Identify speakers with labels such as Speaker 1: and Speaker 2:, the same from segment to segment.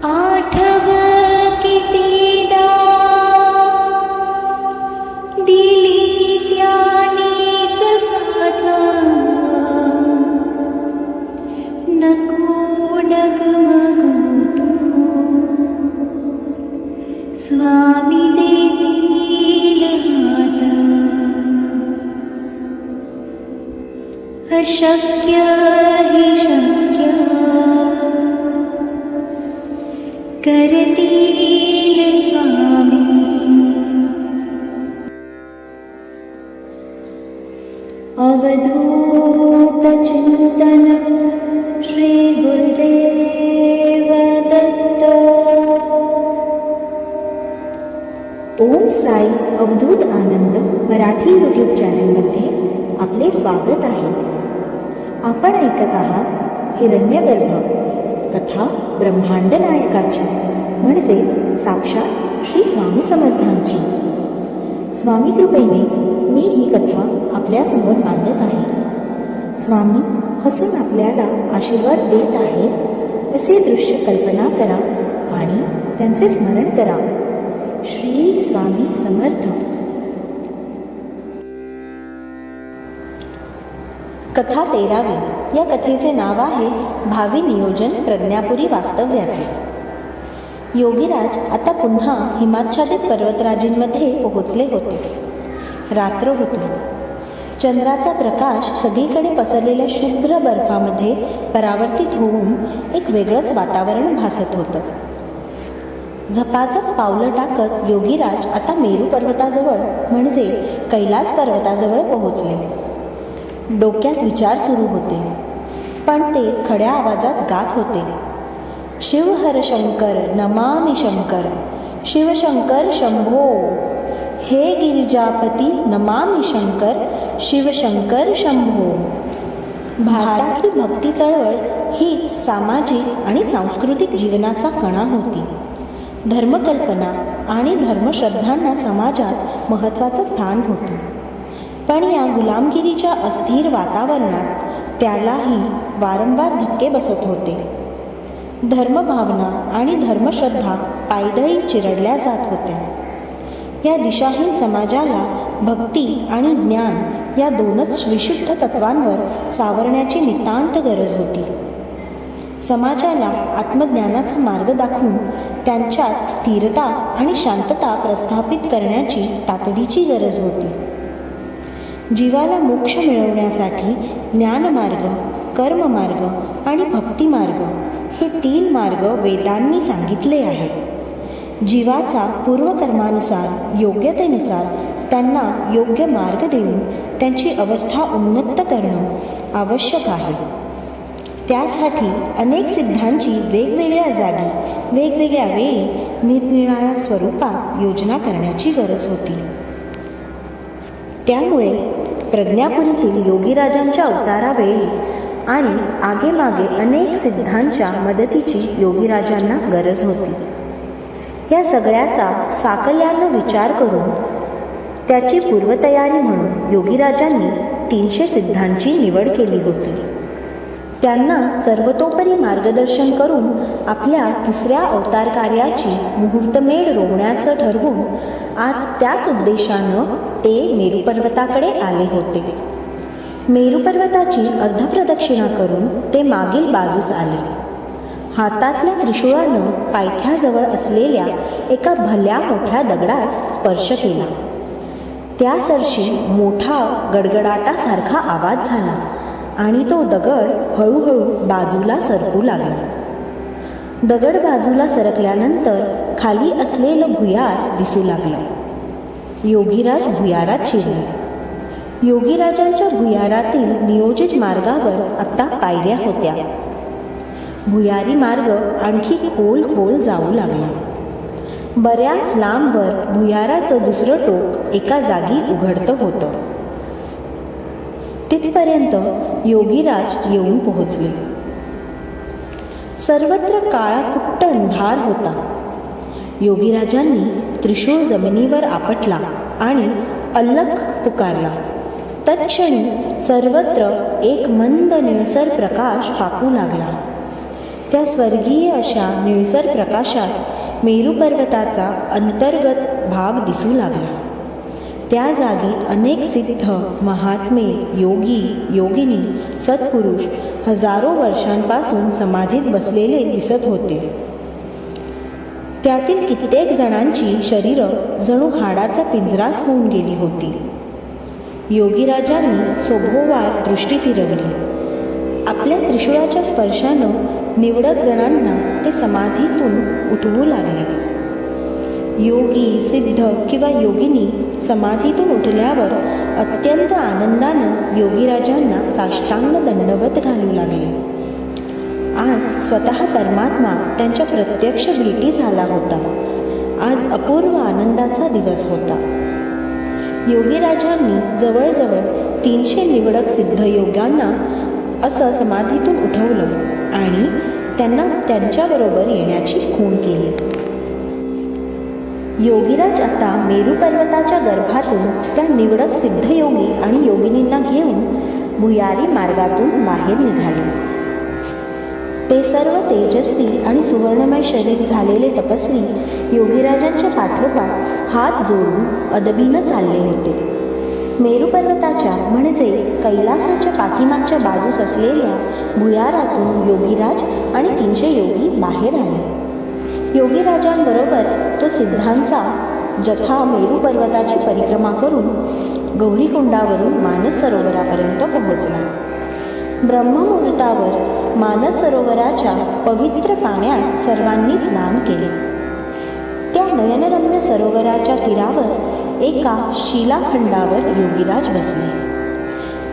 Speaker 1: आलियानी च साध नको नगोतु स्वामि देतिलहात अशक्य हिष
Speaker 2: ओम साई अवधूत आनंद मराठी यूट्यूब चॅनलमध्ये आपले स्वागत आहे. आपण ऐकत आहात हिरण्यगर्भ कथा ब्रह्मांड नायकाची म्हणजेच साक्षात श्री स्वामी समर्थांची. स्वामी कृपेनेच मी ही कथा आपल्यासमोर मांडत आहे. स्वामी हसून आपल्याला आशीर्वाद देत आहेत असे दृश्य कल्पना करा आणि त्यांचे स्मरण करा. श्री स्वामी समर्थ. कथा तेरावी. या कथेचे नाव आहे भावी नियोजन प्रज्ञापुरी वास्तव्याचे. योगीराज आता पुन्हा हिमाच्छादित पर्वतराजींमध्ये पोहोचले होते. रात्र होती. चंद्राचा प्रकाश सगळीकडे पसरलेल्या शुभ्र बर्फामध्ये परावर्तित होऊन एक वेगळंच वातावरण भासत होतं. झपाझप पावलं टाकत योगीराज आता मेरू पर्वताजवळ म्हणजे कैलास पर्वताजवळ पोहोचले. डोक्यात विचार सुरू होते. पण ते खड्या आवाजात गात होते. शिवहर शंकर नमामि शंकर शिवशंकर शंभो हे गिरिजापती नमामि शंकर शिवशंकर शंभो. भारतातली भक्ती चळवळ हीच सामाजिक आणि सांस्कृतिक जीवनाचा कणा होती. धर्मकल्पना आणि धर्मश्रद्धांना समाजात महत्त्वाचं स्थान होतं. पण या गुलामगिरीच्या अस्थिर वातावरणात त्यालाही वारंवार धक्के बसत होते. धर्मभावना आणि धर्मश्रद्धा पायदळी चिरडल्या जात होत्या. या दिशाहीन समाजाला भक्ती आणि ज्ञान या दोनच विशुद्ध तत्वांवर सावरण्याची नितांत गरज होती. समाजाला आत्मज्ञानाचा मार्ग दाखवून त्यांच्यात स्थिरता आणि शांतता प्रस्थापित करण्याची तातडीची गरज होती. जीवाला मोक्ष मिळवण्यासाठी ज्ञानमार्ग कर्ममार्ग आणि भक्तिमार्ग हे तीन मार्ग वेदांनी सांगितले आहेत. जीवाचा पूर्वकर्मानुसार योग्यतेनुसार त्यांना योग्य मार्ग देऊन त्यांची अवस्था उन्नत करणं आवश्यक आहे. त्यासाठी अनेक सिद्धांची वेगवेगळ्या जागी वेगवेगळ्या वेळी निरनिराळ्या स्वरूपात योजना करण्याची गरज होती. त्यामुळे प्रज्ञापुरीतील योगीराजांच्या अवतारावेळी आणि आगेमागे अनेक सिद्धांच्या मदतीची योगीराजांना गरज होती. या सगळ्याचा साकल्यानं विचार करून त्याची पूर्वतयारी म्हणून योगीराजांनी तीनशे सिद्धांची निवड केली होती. त्यांना सर्वतोपरी मार्गदर्शन करून आपल्या तिसऱ्या अवतार कार्याची मुहूर्तमेढ रोवण्याचं ठरवून आज त्याच उद्देशानं ते मेरू पर्वताकडे आले होते. मेरू पर्वताची अर्धप्रदक्षिणा करून ते मागील बाजूस आले. हातातल्या त्रिशूळानं पायथ्याजवळ असलेल्या एका भल्या मोठ्या दगडास स्पर्श केला. त्या सरशी मोठा गडगडाटासारखा आवाज झाला. आणि तो दगड हळूहळू बाजूला सरकू लागला. दगड बाजूला सरकल्यानंतर खाली असलेलं भुयार दिसू लागलं. योगीराज भुयारात शिरले. योगीराजांच्या भुयारातील नियोजित मार्गावर आत्ता पायऱ्या होत्या. भुयारी मार्ग आणखी खोल खोल जाऊ लागला. बऱ्याच लांबवर भुयाराचं दुसरं टोक एका जागी उघडतं होतं. तिथपर्यंत योगीराज येऊन पोहोचले. सर्वत्र काळा कुट्ट अंधार होता. योगीराजांनी त्रिशूळ जमिनीवर आपटला आणि अल्लख पुकारला. तत्क्षणी सर्वत्र एक मंद निळसर प्रकाश फाकू लागला. त्या स्वर्गीय अशा निळसर प्रकाशात मेरू पर्वताचा अंतर्गत भाग दिसू लागला. त्या जागी अनेक सिद्ध महात्मे योगी योगिनी सत्पुरुष हजारो वर्षांपासून समाधीत बसलेले दिसत होते. त्यातील कित्येक जणांची शरीरं जणू हाडाचा पिंजराच होऊन गेली होती. योगीराजांनी सोभोवार दृष्टी फिरवली. आपल्या त्रिशूळाच्या स्पर्शानं निवडक जणांना ते समाधीतून उठवू लागले. योगी सिद्ध किंवा योगिनी समाधीतून उठल्यावर अत्यंत आनंदानं योगीराजांना साष्टांग दंडवत घालू लागले. आज स्वतः परमात्मा त्यांच्या प्रत्यक्ष भेटी झाला होता. आज अपूर्व आनंदाचा दिवस होता. योगीराजांनी जवळजवळ तीनशे निवडक सिद्ध योग्यांना असं समाधीतून उठवलं आणि त्यांना त्यांच्याबरोबर येण्याची खूण केली. योगीराज आता मेरू पर्वताच्या गर्भातून त्या निवडक सिद्धयोगी आणि योगिनींना घेऊन भुयारी मार्गातून बाहेर निघाले. ते सर्व तेजस्वी आणि सुवर्णमय शरीर झालेले तपस्वी योगीराजांच्या पाठोपाठ हात जोडून अदबीनं चालले होते. मेरू पर्वताच्या म्हणजेच कैलासाच्या पाठीमागच्या बाजूस असलेल्या भुयारातून योगीराज आणि तीनशे योगी बाहेर आले. योगीराजांबरोबर तो सिद्धांचा जथा मेरू पर्वताची परिक्रमा करून गौरीकुंडावरून मानस सरोवरापर्यंत पोहोचला. ब्रह्ममुहूर्तावर मानस सरोवराच्या पवित्र पाण्यात सर्वांनी स्नान केले. त्या नयनरम्य सरोवराच्या तीरावर एका शिलाखंडावर योगीराज बसले.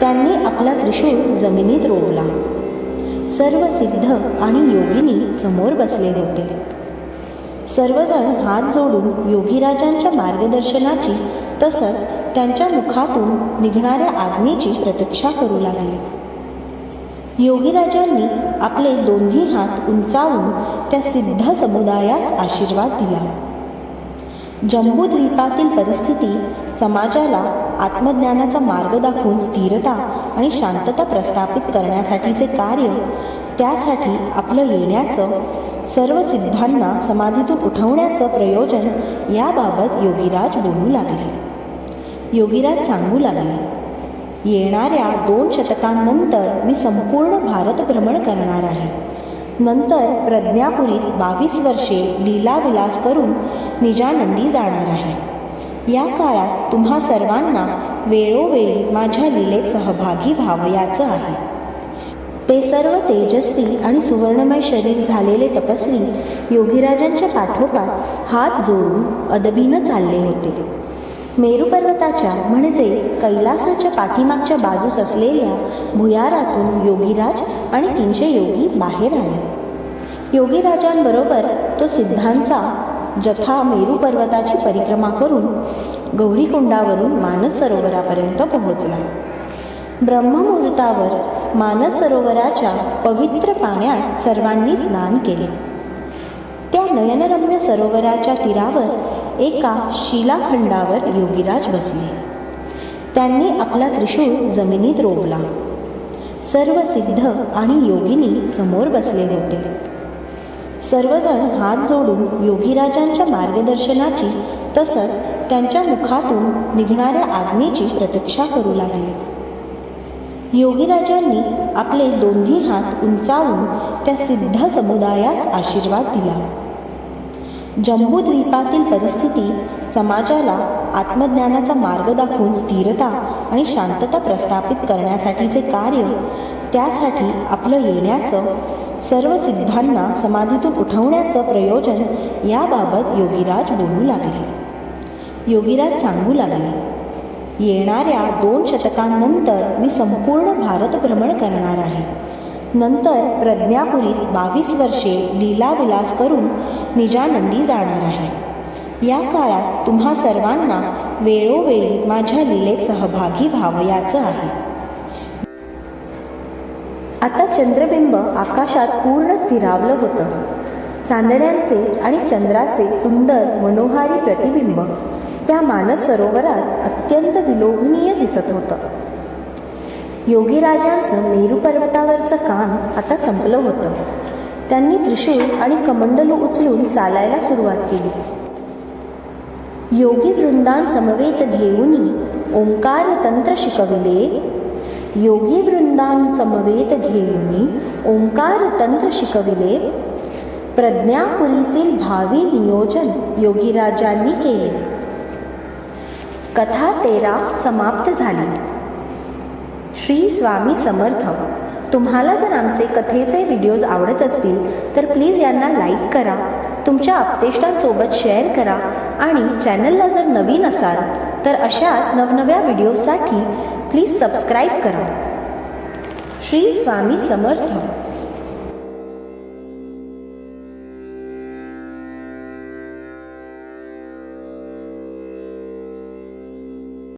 Speaker 2: त्यांनी आपला त्रिशूळ जमिनीत रोवला. सर्व सिद्ध आणि योगिनी समोर बसले होते. सर्वजण हात जोडून योगीराजांच्या मार्गदर्शनाची तसंच त्यांच्या मुखातून निघणाऱ्या आज्ञेची प्रतीक्षा करू लागले. योगीराजांनी आपले दोन्ही हात उंचावून त्या सिद्ध समुदायास आशीर्वाद दिला. जम्बूद्वीपातील परिस्थिती समाजाला आत्मज्ञानाचा मार्ग दाखवून स्थिरता आणि शांतता प्रस्थापित करण्यासाठीचे कार्य त्यासाठी आपलं येण्याचं सर्व सिद्धांना समाधीतून उठवण्याचं प्रयोजन याबाबत योगीराज बोलू लागले. योगीराज सांगू लागले येणाऱ्या दोन शतकांनंतर मी संपूर्ण भारत भ्रमण करणार आहे. नंतर प्रज्ञापुरीत बावीस वर्षे लीलाविलास करून निजानंदी जाणार आहे. या काळात तुम्हा सर्वांना वेळोवेळी माझ्या लीलेत सहभागी व्हावयाचं आहे. ते सर्व तेजस्वी आणि सुवर्णमय शरीर झालेले तपस्वी योगीराजांच्या पाठोपाठ हात जोडून अदबीनं चालले होते. मेरू पर्वताच्या म्हणजेच कैलासाच्या पाठीमागच्या बाजूस असलेल्या भुयारातून योगीराज आणि तीनशे योगी बाहेर आले. योगीराजांबरोबर तो सिद्धांचा जथा मेरू पर्वताची परिक्रमा करून गौरीकुंडावरून मानस सरोवरापर्यंत पोहोचला. ब्रह्ममुहूर्तावर मानस सरोवराच्या पवित्र पाण्यात सर्वांनी स्नान केले. त्या नयनरम्य सरोवराच्या तीरावर एका शिलाखंडावर योगीराज बसले. त्यांनी आपला त्रिशूळ जमिनीत रोवला. सर्व सिद्ध आणि योगिनी समोर बसले होते. सर्वजण हात जोडून योगीराजांच्या मार्गदर्शनाची तसंच त्यांच्या मुखातून निघणाऱ्या आज्ञेची प्रतीक्षा करू लागले. योगीराजांनी आपले दोन्ही हात उंचावून त्या सिद्ध समुदायास आशीर्वाद दिला. जम्बूद्वीपातील परिस्थिती समाजाला आत्मज्ञानाचा मार्ग दाखवून स्थिरता आणि शांतता प्रस्थापित करण्यासाठीचे कार्य त्यासाठी आपलं येण्याचं सर्व सिद्धांना समाधीतून उठवण्याचं प्रयोजन याबाबत योगीराज बोलू लागले. योगीराज सांगू लागले येणाऱ्या दोन शतकांनंतर मी संपूर्ण भारत भ्रमण करणार आहे. नंतर प्रज्ञापुरीत बावीस वर्षे लीलाविलास करून निजानंदी जाणार आहे. या काळात तुम्हा सर्वांना वेळोवेळी माझ्या लीलेत सहभागी व्हावयाचं आहे. आता चंद्रबिंब आकाशात पूर्ण स्थिरावलं होतं. चांदण्यांचे आणि चंद्राचे सुंदर मनोहारी प्रतिबिंब त्या मानस सरोवरात अत्यंत विलोभनीय दिसत होतं. योगीराजांचं मेरू पर्वतावरचं काम आता संपलं होतं. त्यांनी त्रिशूळ आणि कमंडलू उचलून चालायला सुरुवात केली. योगी वृंदान समवेत घेऊनी ओंकार तंत्र शिकविले. योगी वृंदान समवेत घेऊनी ओंकार तंत्र शिकविले. प्रज्ञापुरीतील भावी नियोजन योगीराजांनी केले. कथा तेरा समाप्त झाली. श्री स्वामी समर्थ. तुम्हाला जर आमचे कथेचे व्हिडिओज आवडत असतील तर प्लीज यांना लाईक करा तुमच्या आपतेष्टांसोबत शेअर करा आणि चॅनलला जर नवीन असाल तर अशाच नवनव्या व्हिडिओसाठी प्लीज सबस्क्राईब करा. श्री स्वामी समर्थ.